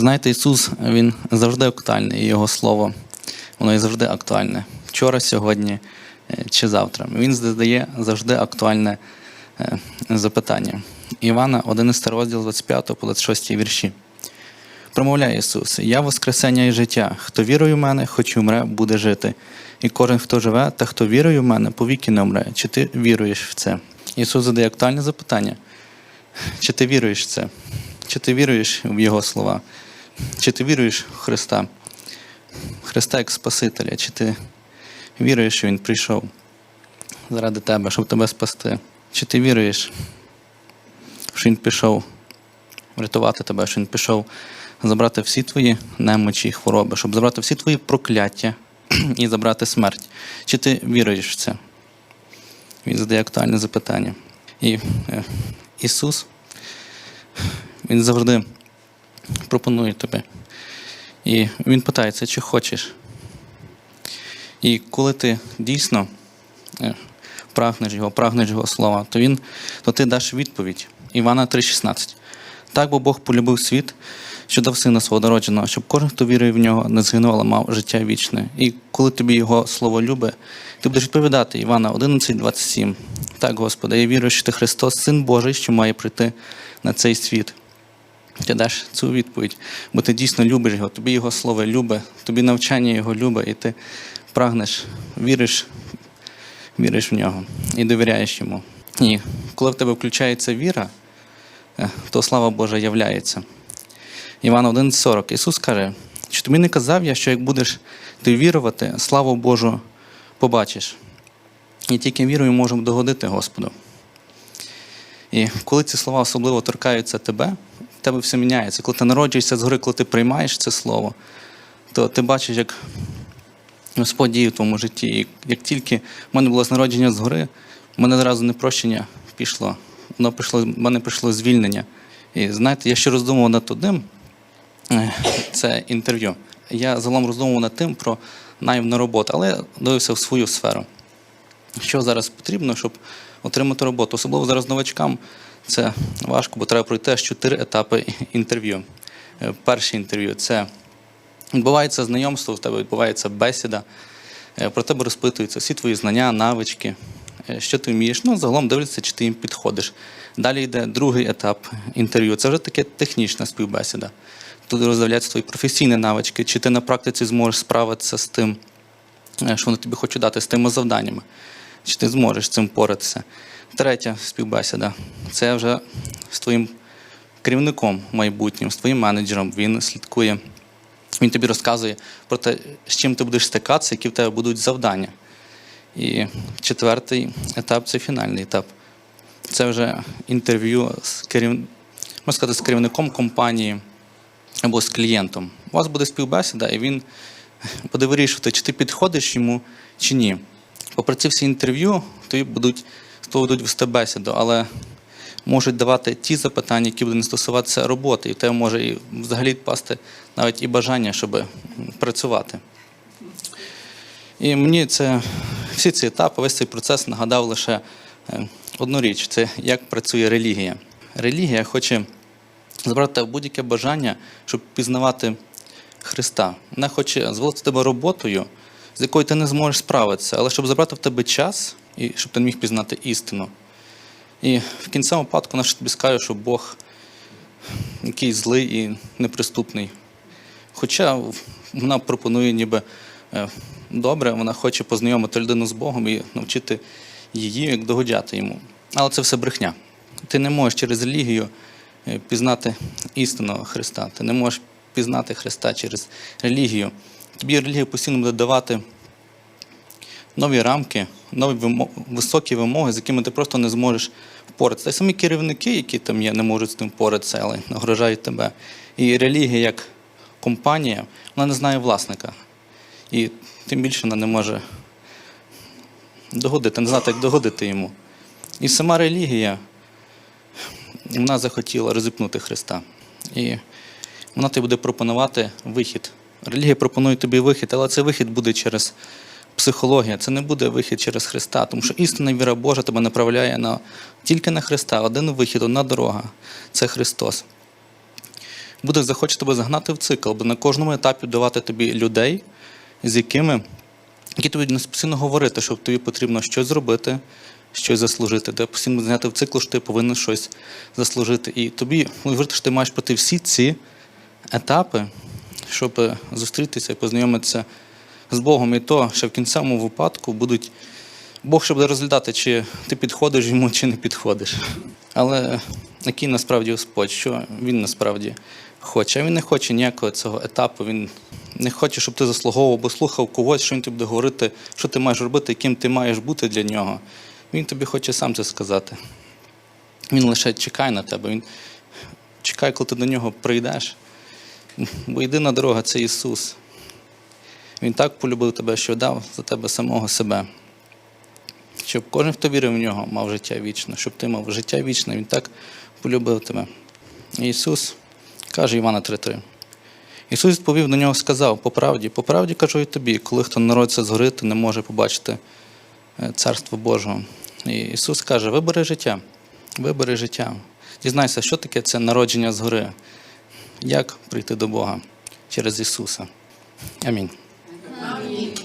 Знаєте, Ісус Він завжди актуальний, Його Слово, воно і завжди актуальне. Вчора, сьогодні е, чи завтра. Він задає завжди актуальне е, запитання. Івана, 11 розділ 25 по 26 вірші. Промовляє Ісус: Я Воскресення і життя. Хто вірує в мене, хоч і умре, буде жити. І кожен, хто живе, та хто вірує в мене, повіки не умре. Чи ти віруєш в це? Ісус задає актуальне запитання. Чи ти віруєш в це? Чи ти віруєш в Його слова? Чи ти віруєш в Христа? Христа як Спасителя? Чи ти віруєш, що Він прийшов заради тебе, щоб тебе спасти? Чи ти віруєш, що Він пішов врятувати тебе, що Він пішов забрати всі твої немочі і хвороби, щоб забрати всі твої прокляття і забрати смерть? Чи ти віруєш в це? Він задає актуальне запитання. І е, Ісус, Він завжди пропонує тобі. І Він питається, чи хочеш. І коли ти дійсно е, прагнеш його, прагнеш його слова, то він, то ти даш відповідь. Івана 3,16. Так бо Бог полюбив світ, що дав сина свого народженого, щоб кожен, хто вірує в нього, не згинув, але мав життя вічне. І коли тобі його слово любить, ти будеш відповідати Івана 11,27. Так, Господи, я вірю, що ти Христос, Син Божий, що має прийти на цей світ. Ти даш цю відповідь, бо ти дійсно любиш його, тобі його слово любе, тобі навчання його любе, і ти прагнеш, віриш, віриш в нього і довіряєш йому. І коли в тебе включається віра, е, то слава Божа являється. Іван 11,40. Ісус каже, що тобі не казав я, що як будеш ти вірувати, славу Божу побачиш. І тільки вірою можемо догодити Господу. І коли ці слова особливо торкаються тебе, в тебе все міняється. Коли ти народжуєшся згори, коли ти приймаєш це слово, то ти бачиш, як Господь діє в твоєму житті. І як тільки в мене було народження згори, в мене одразу не прощення пішло. Воно прийшло, в мене прийшло звільнення. І знаєте, я ще роздумував над одним, е, це інтерв'ю. Я загалом роздумував над тим про найм на роботу, але дивився в свою сферу. Що зараз потрібно, щоб отримати роботу? Особливо зараз новачкам це важко, бо треба пройти аж чотири етапи інтерв'ю. Е, Перше інтерв'ю це відбувається знайомство, в тебе відбувається бесіда, е, про тебе розпитуються всі твої знання, навички, е, що ти вмієш. Ну, загалом дивляться, чи ти їм підходиш. Далі йде другий етап інтерв'ю. Це вже таке технічна співбесіда. Тут роздивляються твої професійні навички, чи ти на практиці зможеш справитися з тим, що вони тобі хочуть дати, з тими завданнями. Чи ти зможеш цим поратися? Третя співбесіда це вже з твоїм керівником майбутнім, з твоїм менеджером. Він слідкує, він тобі розказує про те, з чим ти будеш стикатися, які в тебе будуть завдання. І четвертий етап це фінальний етап. Це вже інтерв'ю з керів... можна сказати, з керівником компанії або з клієнтом. У вас буде співбесіда, і він буде вирішувати, чи ти підходиш йому, чи ні. Попри ці всі інтерв'ю, тобі будуть з тобою будуть вести бесіду, але можуть давати ті запитання, які будуть не стосуватися роботи, і в тебе може і взагалі відпасти навіть і бажання, щоб працювати. І мені це всі ці етапи, весь цей процес нагадав лише е, одну річ: це як працює релігія. Релігія хоче забрати будь-яке бажання, щоб пізнавати Христа. Вона хоче зволити тебе роботою, з якою ти не зможеш справитися, але щоб забрати в тебе час і щоб ти не міг пізнати істину. І в кінцевому випадку ж тобі скаже, що Бог який злий і неприступний. Хоча вона пропонує ніби е, добре, вона хоче познайомити людину з Богом і навчити її, як догодяти йому. Але це все брехня. Ти не можеш через релігію е, пізнати істинного Христа. Ти не можеш пізнати Христа через релігію. Тобі релігія постійно буде давати нові рамки, нові вимо- високі вимоги, з якими ти просто не зможеш впоратися. Та й самі керівники, які там є, не можуть з тим впоратися, але нагрожають тебе. І релігія як компанія, вона не знає власника. І тим більше вона не може догодити, не знати, як догодити йому. І сама релігія, вона захотіла розіпнути Христа. І вона тобі буде пропонувати вихід. Релігія пропонує тобі вихід, але цей вихід буде через психологію, це не буде вихід через Христа, тому що істинна віра Божа тебе направляє на, тільки на Христа. Один вихід, одна дорога це Христос. буде захоче тебе загнати в цикл, бо на кожному етапі давати тобі людей, з якими які тобі будуть постійно говорити, що тобі потрібно щось зробити, щось заслужити. Де постійно зняти в цикл, що ти повинен щось заслужити. І тобі говорити, що ти маєш пройти всі ці етапи, щоб е, зустрітися і познайомитися з Богом. І то, що в кінцевому випадку будуть Бог буде розглядати, чи ти підходиш йому, чи не підходиш. Але який насправді Господь, що він насправді хоче? А він не хоче ніякого цього етапу. Він не хоче, щоб ти заслуговував або слухав когось, що він тобі буде говорити, що ти маєш робити, яким ти маєш бути для нього. Він тобі хоче сам це сказати. Він лише чекає на тебе. Він чекає, коли ти до нього прийдеш. Бо єдина дорога це Ісус. Він так полюбив тебе, що дав за тебе самого себе. Щоб кожен, хто вірив в нього, мав життя вічне, щоб ти мав життя вічне, Він так полюбив тебе. І Ісус каже Івана 3:3. Ісус відповів до нього, сказав: по правді, по правді кажу і тобі, коли хто народиться згори, то не може побачити е, Царство Божого. І Ісус каже: вибери життя, вибери життя. Дізнайся, що таке це народження згори. Як прийти до Бога через Ісуса? Амінь. Амінь.